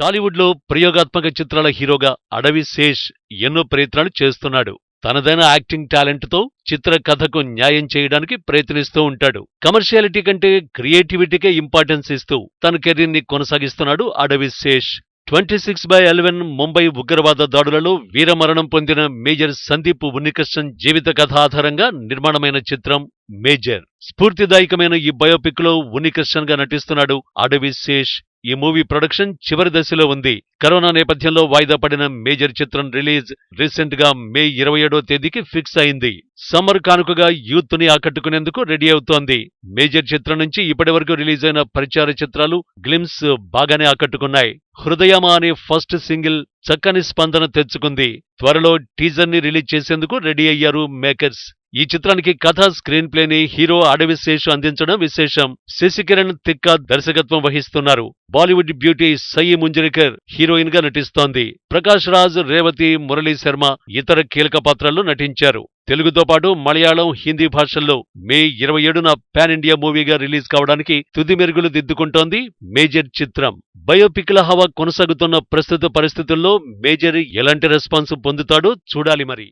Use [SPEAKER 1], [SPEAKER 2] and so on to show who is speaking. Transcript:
[SPEAKER 1] టాలీవుడ్లో ప్రయోగాత్మక చిత్రాల హీరోగా అడవి శేష్ ఎన్నో ప్రయత్నాలు చేస్తున్నాడు. తనదైన యాక్టింగ్ టాలెంట్తో చిత్రకథకు చిత్ర కథకు న్యాయం చేయడానికి ప్రయత్నిస్తూ ఉంటాడు. కమర్షియాలిటీ కంటే క్రియేటివిటీకే ఇంపార్టెన్స్ ఇస్తూ తన కెరీర్ని కొనసాగిస్తున్నాడు Adivi Sesh. Twenty six by eleven Mumbai ఉగ్రవాద దాడులలో వీరమరణం పొందిన మేజర్ సందీప్ ఉన్నికృష్ణన్ జీవిత కథ ఆధారంగా నిర్మాణమైన చిత్రం మేజర్. స్ఫూర్తిదాయకమైన ఈ బయోపిక్లో ఉన్నికృష్ణన్గా నటిస్తున్నాడు అడవి శేష్. ఈ మూవీ ప్రొడక్షన్ చివరి దశలో ఉంది. కరోనా నేపథ్యంలో వాయిదా పడిన మేజర్ చిత్రం రిలీజ్ రీసెంట్గా మే ఇరవై ఏడో తేదీకి ఫిక్స్ అయింది. సమ్మర్ కానుకగా యూత్ని ఆకట్టుకునేందుకు రెడీ అవుతోంది. మేజర్ చిత్రం నుంచి ఇప్పటి వరకు రిలీజ్ అయిన పరిచార చిత్రాలు గ్లిమ్స్ బాగానే ఆకట్టుకున్నాయి. హృదయమా అనే ఫస్ట్ సింగిల్ చక్కని స్పందన తెచ్చుకుంది. త్వరలో టీజర్ని రిలీజ్ చేసేందుకు రెడీ అయ్యారు మేకర్స్. ఈ చిత్రానికి కథ స్క్రీన్ ప్లేని హీరో అడవి శేషు అందించడం విశేషం. శశికిరణ్ తిక్క దర్శకత్వం వహిస్తున్నారు. బాలీవుడ్ బ్యూటీ సయి ముంజరికర్ హీరోయిన్గా నటిస్తోంది. ప్రకాష్ రాజ్ రేవతి మురళీ శర్మ ఇతర కీలక పాత్రల్లో నటించారు. తెలుగుతో పాటు మలయాళం హిందీ భాషల్లో మే ఇరవై ఏడున పాన్ ఇండియా మూవీగా రిలీజ్ కావడానికి తుది మెరుగులు దిద్దుకుంటోంది మేజర్ చిత్రం. బయోపిక్ల హవా కొనసాగుతున్న ప్రస్తుత పరిస్థితుల్లో మేజర్ ఎలాంటి రెస్పాన్స్ పొందుతాడో చూడాలి మరి.